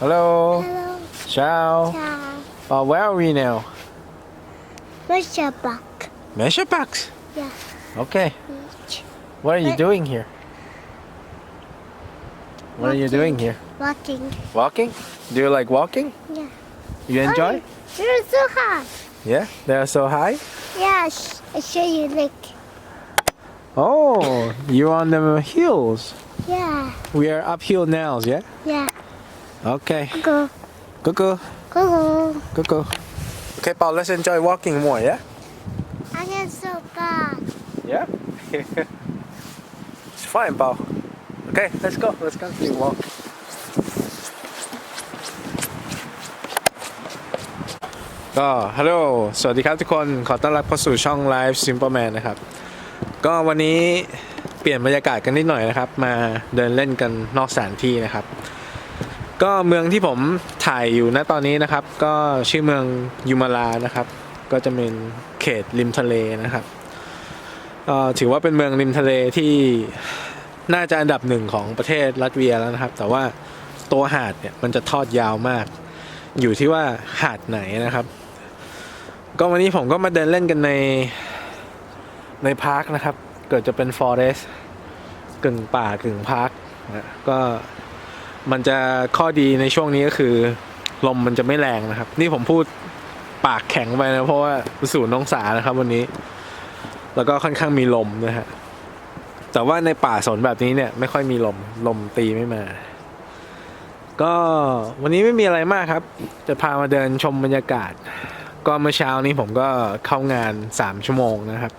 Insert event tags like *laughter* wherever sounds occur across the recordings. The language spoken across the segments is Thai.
Hello. Hello. Ciao. Ciao. Uh, where are we now? Your buck? Measure Parks. Yeah. Okay. Beach. What are you But- doing here? What are you doing here? Walking. Walking? Do you like walking? Yeah. You enjoy? Oh, you're so high. Yeah. They are so high. Yes. I show you like. Oh, you're on the hills. Yeah. We are uphill now, yeah? Yeah. Okay. Go. Go go. Go. Go. Go go. Okay, Paul, let's enjoy walking more, yeah? I get so bad. Yeah? it's fine, Paul. Okay, let's go. Let's continue walk. ก็ฮัลโหลสวัสดีครับทุกคน ขอต้อนรับเข้าสู่ช่อง Live Simple Man นะครับ ก็วันนี้เปลี่ยนบรรยากาศกันนิดหน่อยนะครับ มาเดินเล่นกันนอกสถานที่นะครับ ก็เมืองที่ผมถ่ายอยู่ณตอนนี้นะครับ ก็ชื่อเมืองยูมาลานะครับ ก็จะเป็นเขตริมทะเลนะครับถือว่าเป็นเมืองริมทะเลที่น่าจะอันดับหนึ่งของประเทศลัตเวียแล้วนะครับ แต่ว่าตัวหาดเนี่ยมันจะทอดยาวมาก อยู่ที่ว่าหาดไหนนะครับ ก็วันนี้ผมก็มาเดินเล่นกันในในพาร์คนะครับ เกิดจะเป็นฟอเรสต์กึ่งป่ากึ่งพาร์คนะก็ มันจะข้อดีในช่วงนี้ก็คือ ลมมันจะไม่แรงนะครับ นี่ผมพูดปากแข็งไปนะ เพราะว่าศูนย์องศานะครับ วันนี้ แล้วก็ค่อนข้างมีลมนะฮะแต่ว่าในป่าสนแบบนี้เนี่ย ไม่ค่อยมีลมลมตีไม่มา ก็วันนี้ไม่มีอะไรมากครับ จะพามาเดินชมบรรยากาศ ก็เมื่อเช้านี้ผมก็เข้างาน 3 ชั่วโมงนะครับ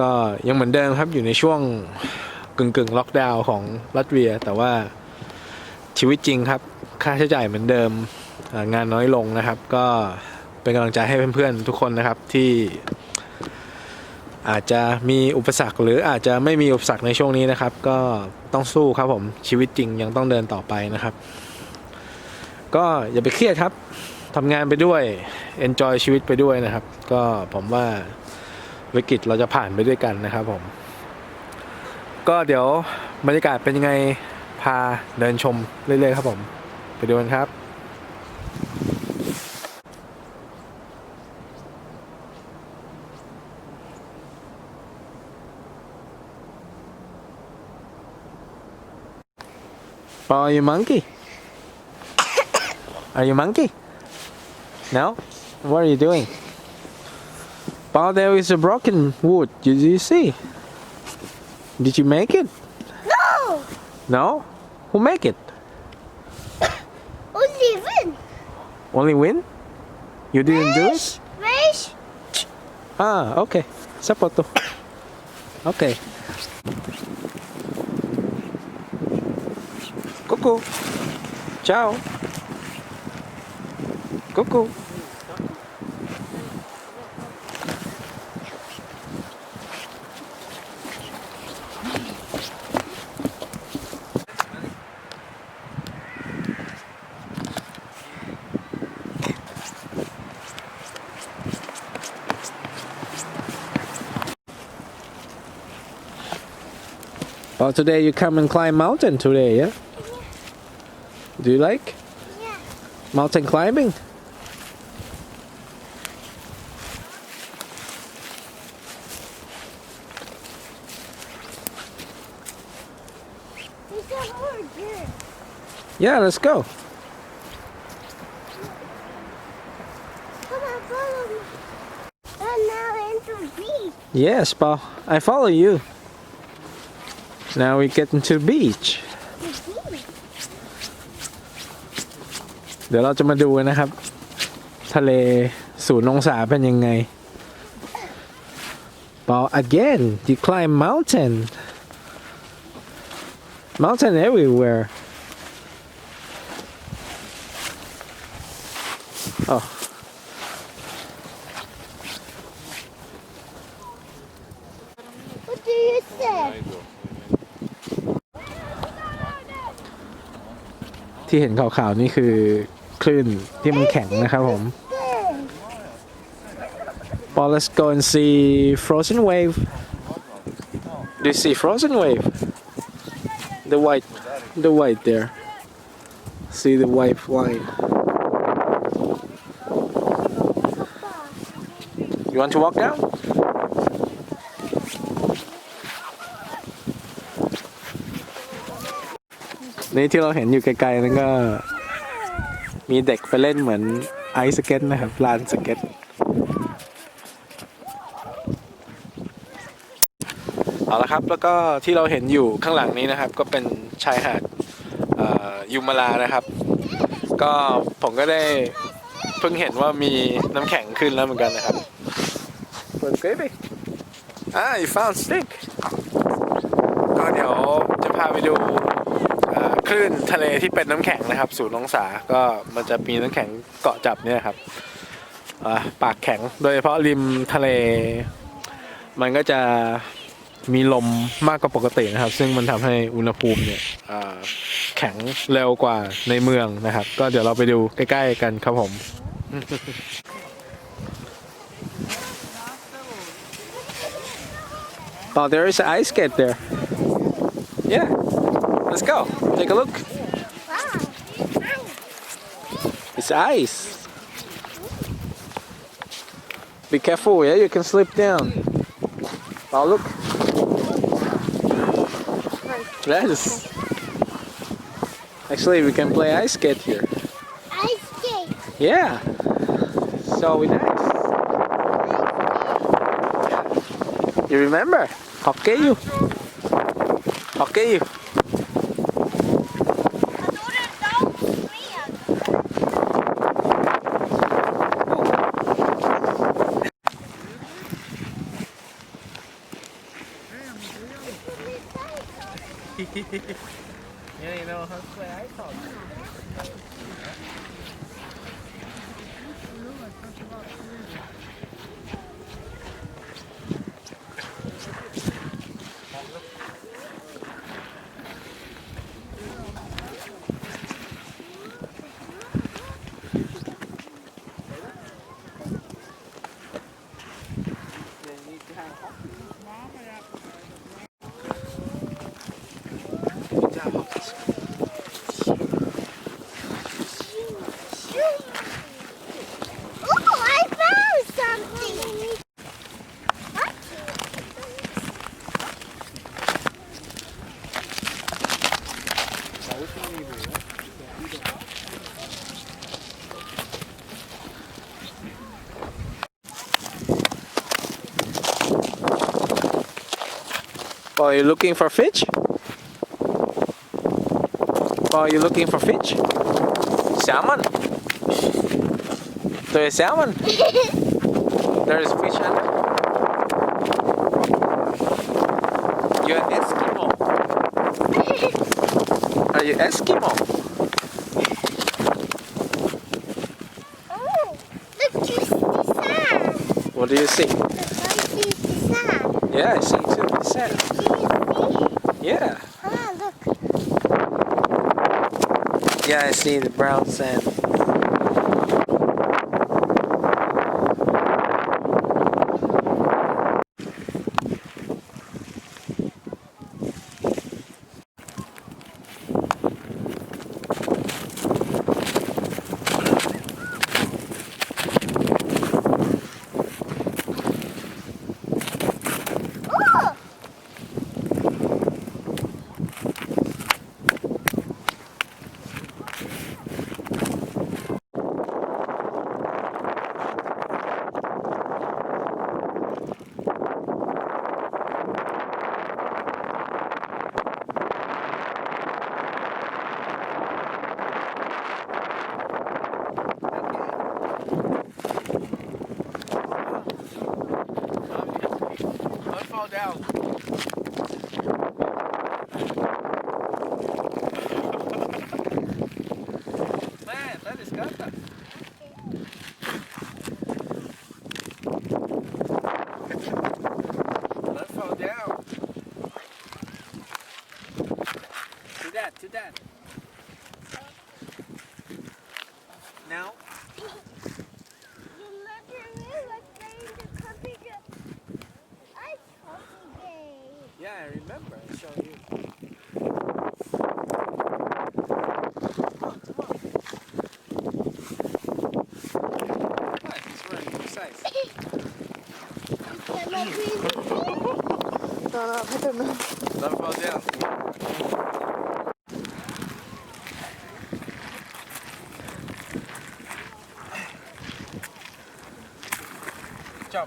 ก็ยังเหมือนเดิมครับอยู่ในช่วงกึ่งกึ่งๆล็อกดาวน์ของรัสเวีย แต่ว่า ชีวิตจริงครับ ค่าใช้จ่ายเหมือนเดิมงานน้อยลงนะครับ ก็เป็นกำลังใจให้เพื่อนๆทุกคนนะครับที่ อาจจะมีอุปสรรค หรืออาจจะไม่มีอุปสรรคในช่วงนี้นะครับ ก็ต้องสู้ครับผมชีวิตจริงยังต้องเดินต่อไปนะครับ ก็อย่าไปเครียดครับทำงานไปด้วย enjoy ชีวิตไปด้วยนะครับ ก็ผมว่าวิกฤตเราจะผ่านไปด้วยกันนะครับผม ก็เดี๋ยวบรรยากาศเป็นยังไงาเดินชมเรื่อยๆครับผม ไปดูกันครับ Paul, are you monkey? Are you monkey? No? What are you doing? Paul, there is a broken wood. Did you see? Did you make it? No. No? Who make it? Only win. Only win? You didn't do it? Fish. Ah, okay. Sapoto. Okay. Cuckoo. Ciao. Cuckoo. Well, today you come and climb mountain today, yeah? Do you like Yeah. mountain climbing? There's a more here. Yeah, let's go. Come on, follow me. And now into beach. Yes, Paul. I follow you. Now we get into the beach. The beach. เดี๋ยวเราจะมาดูนะครับ ทะเลศูนย์องศาเป็นยังไง Paul again you climb mountain mountain everywhere oh ที่เห็นขาวๆนี่คือคลื่นที่มันแข็งนะครับผม Good. Paul let's go and see frozen wave do you see frozen wave the white the white there see the white line you want to walk down นี่ที่เราเห็นอยู่ไกลๆนั่นก็ มีเด็กไปเล่นเหมือนไอซ์สเก็ตนะครับลานสเก็ตเอาละครับแล้วก็ที่เราเห็นอยู่ข้างหลังนี้นะครับ ก็เป็นชายหาดยูมาลานะครับ ก็ผมก็ได้เพิ่งเห็นว่ามีน้ำแข็งขึ้นแล้วเหมือนกันนะครับเปิดเกรไปอ่า you found stick ก็เดี๋ยวจะพาไปดู คลื่นทะเลที่เป็นน้ำแข็งนะครับศูนย์องศาก็มันจะมีน้ำแข็งเกาะจับเนี่ยครับปากแข็งโดยเฉพาะริมทะเล มันก็จะมีลมมากกว่าปกตินะครับ ซึ่งมันทำให้อุณหภูมิเนี่ยแข็งเร็วกว่าในเมืองนะครับ ก็เดี๋ยวเราไปดูใกล้ ๆ กันครับผม Oh, there is an ice skate there. Yeah. Let's go. Take a look. Wow. It's ice. Be careful, yeah? You can slip down. Oh, look. Yes. Actually, we can play ice skate here. Ice skate. Yeah. So we nice. You remember? Hockey you. Hockey you. *laughs* you ain't know how sweat I talk. Yeah. Oh, are you looking for fish? Oh, are you looking for fish? Salmon? There is salmon. *laughs* There is fish under. You're an Eskimo. Are you Eskimo? oh, look, you see sand. What do you see? Look, I see sand. Yeah, I see too. The sand. You see? Yeah. Ah, look. Yeah, I see the brown sand. don't know. I don't know. Därför att det Tja.